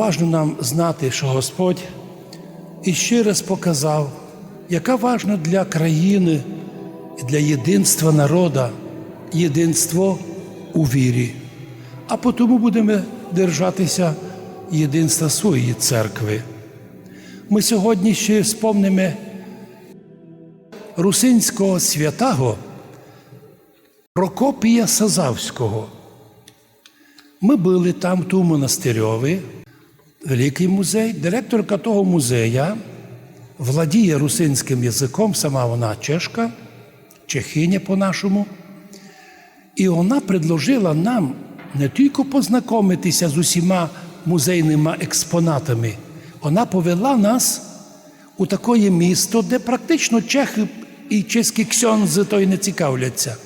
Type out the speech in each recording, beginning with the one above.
важно нам знати, що Господь іще раз показав, яка важна для країни і для єдинства народа єдинство у вірі. А тому будемо держатися єдинства своєї церкви. Ми сьогодні ще спомнимо русинського святого Прокопія Сазавського. Ми були там, ту монастирьові, великий музей. Директорка того музея владіє русинським язиком, сама вона чешка, чехиня по-нашому. І вона предложила нам не тільки познайомитися з усіма музейними експонатами, вона повела нас у таке місто, де практично чехи і чеські ксьонзи то й не цікавляться.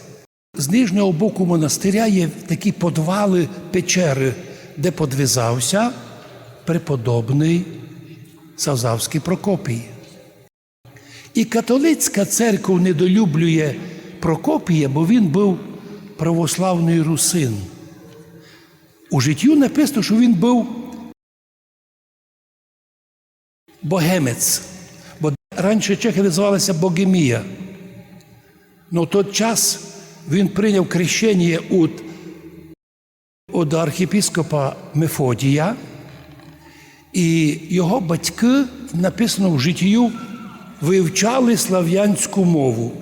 З нижнього боку монастиря є такі подвали печери, де подвизався преподобний Савзавський Прокопій. І католицька церква недолюблює Прокопія, бо він був православний русин. У життю написано, що він був богемець, бо раніше чехи називалися Богемія. Но в той час він прийняв крещення від, від архіпіскопа Мефодія, і його батьки написано в життю вивчали слав'янську мову,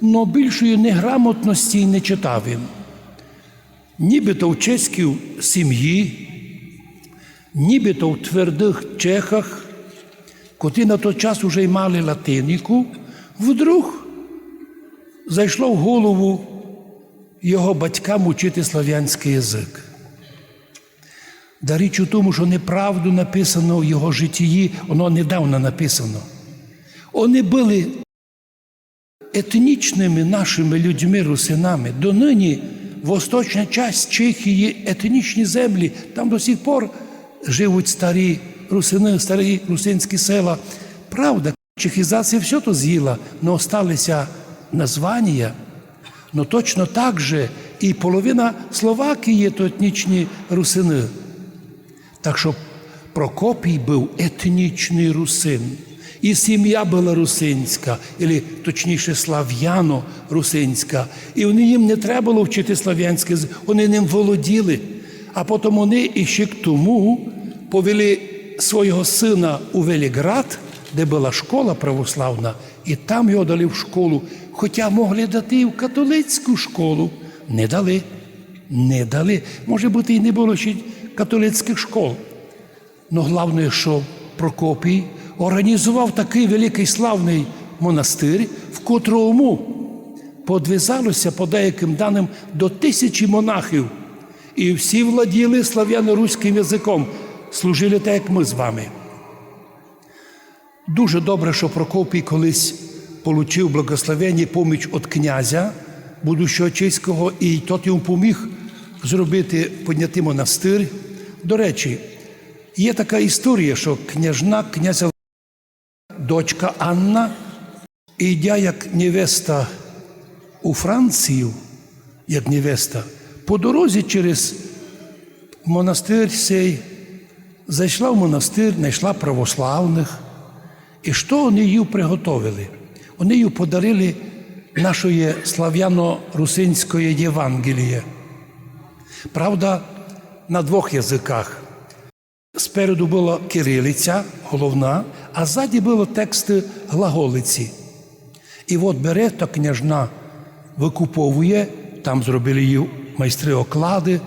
но більшої неграмотності не читав він. Нібито в чеській сім'ї, нібито в твердих чехах, котрі на той час вже й мали латиніку, вдруг зайшло в голову його батькам учити слав'янський язик. Да річ у тому, що неправду написано в його житті, воно недавно написано. Вони були етнічними нашими людьми, русинами. Донині восточна частина Чехії, етнічні землі, там до сих пор живуть старі русини, старі русинські села. Правда, чехізація все то з'їла, але осталися названня. Но точно так же і половина Словакії то етнічні русини. Так що Прокопій був етнічний русин. І сім'я була русинська, або точніше слав'яно-русинська. І вони їм не треба було вчити слав'янське, вони ним володіли. А потім вони іще к тому повели свого сина у Веліград, де була школа православна, і там його дали в школу. Хоча могли дати і в католицьку школу. Не дали. Не дали. Може бути, і не було ще католицьких школ. Но головне, що Прокопій організував такий великий славний монастир, в котрому подвизалося по деяким даним до тисячі монахів, і всі владіли слав'яно-руським язиком, служили так, як ми з вами. Дуже добре, що Прокопій колись отримав благословення поміч від князя, будущого чеського, і тот йому поміг зробити підняти монастир. До речі, є така історія, що княжна князя дочка Анна, йдя як невеста у Францію, як невеста, по дорозі через монастир сей зайшла в монастир, знайшла православних. І що вони їй приготовили? Вони їй подарили нашої слав'яно-русинської Євангеліє. Правда, на двох язиках. Спереду була кирилиця, головна, а ззаді були тексти глаголиці. І от бере та княжна викуповує, там зробили її майстри оклади,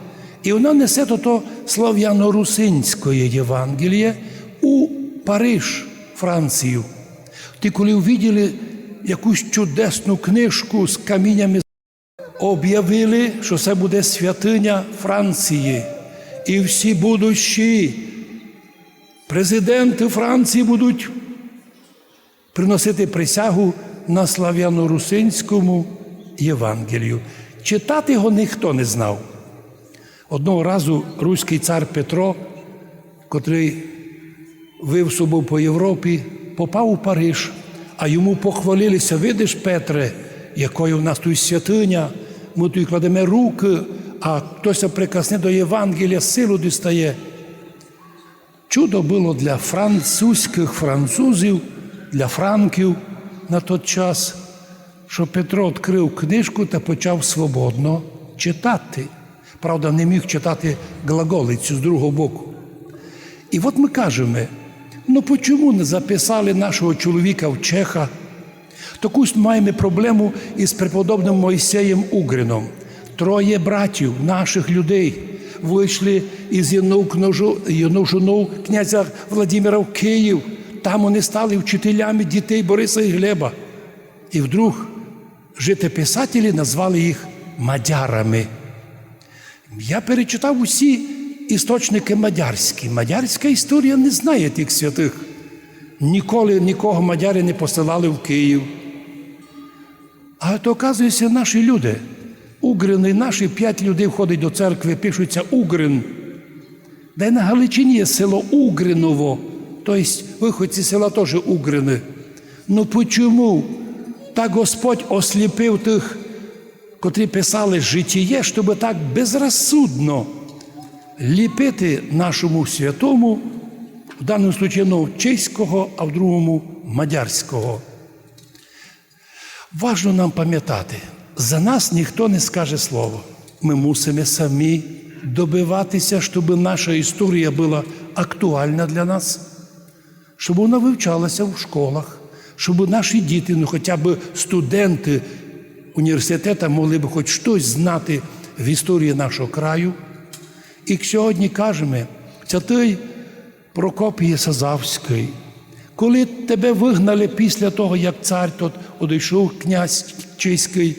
і вона несе то слав'яно-русинське Євангеліє у Париж, Францію. Ти коли увиділи якусь чудесну книжку з каміннями, об'явили, що це буде святиня Франції. І всі будущі президенти Франції будуть приносити присягу на слав'яно-русинському Євангелію. Читати його ніхто не знав. Одного разу руський цар Петро, котрий вивсу був по Європі, попав у Париж, а йому похвалилися, видиш, Петре, якою в нас тут святиня, ми тут кладемо руки, а хтось прикасне до Євангелія, силу дістає. Чудо було для французьких французів, для франків на той час, що Петро відкрив книжку та почав свободно читати. Правда, не міг читати глаголицю з другого боку. І от ми кажемо, ну чому не записали нашого чоловіка в Чеха? Таку ж маємо проблему із преподобним Мойсеєм Угрином. Троє братів, наших людей, вийшли із Янушунов князя Владимира в Київ. Там вони стали вчителями дітей Бориса і Глеба. І вдруг житописателі назвали їх мадярами. Я перечитав усі істочники мадярські. Мадярська історія не знає тих святих. Ніколи нікого мадяри не посилали в Київ. А то, оказується, наші люди. Угрини, наші п'ять людей входять до церкви, пишуться Угрин. Де на Галичині є село Угриново, тобто виходці села теж Угрини. Ну чому так Господь осліпив тих, котрі писали житіє, щоб так безрозсудно ліпити нашому святому, в даному случаї ну, чеського, а в другому мадярського. Важно нам пам'ятати, за нас ніхто не скаже слово. Ми мусимо самі добиватися, щоб наша історія була актуальна для нас, щоб вона вивчалася в школах, щоб наші діти, ну хоча б студенти університету могли б хоч щось знати в історії нашого краю. І сьогодні кажемо, святий Прокопій Сазавський, коли тебе вигнали після того, як цар тут одійшов князь чеський,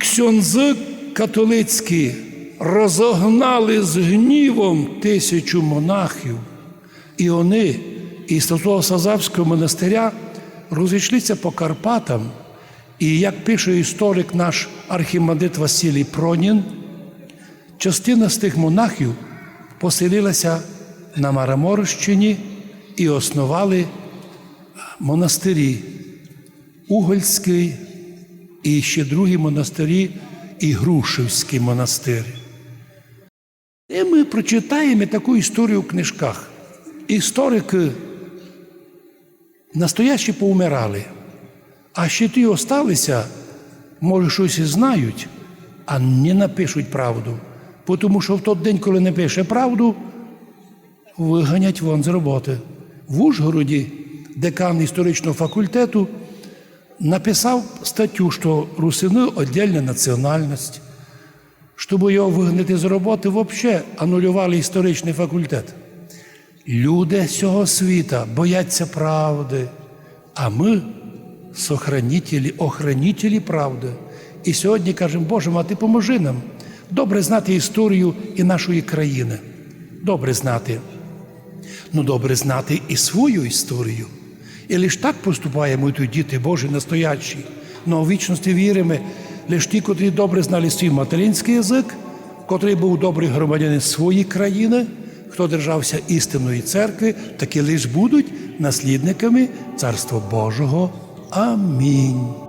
ксьонзи католицькі розогнали з гнівом тисячу монахів, і вони із того Сазавського монастиря розійшлися по Карпатам. І як пише історик наш архімандит Василій Пронін, частина з тих монахів поселилася на Мараморщині і основали монастирі Угольський і ще другі монастирі і Грушевський монастир. І ми прочитаємо таку історію в книжках. Історики настоящі поумирали, а ще ті осталися, може, щось і знають, а не напишуть правду. Тому що в той день, коли не пише правду, виганять вон з роботи. В Ужгороді декан історичного факультету написав статтю, що русини віддільна національність. Щоб його вигнати з роботи, взагалі анулювали історичний факультет. Люди цього світа бояться правди, а ми сохранителі, охранителі правди. І сьогодні кажемо, Боже, а ти поможи нам добре знати історію і нашої країни. Добре знати. Ну, добре знати і свою історію. І лише так поступаємо тут діти Божі настоячі. Но у вічності віримо, лише ті, котрі добре знали свій материнський язик, котрий був добрий громадянин своєї країни, хто держався істинної церкви, такі лише будуть наслідниками Царства Божого. Амінь.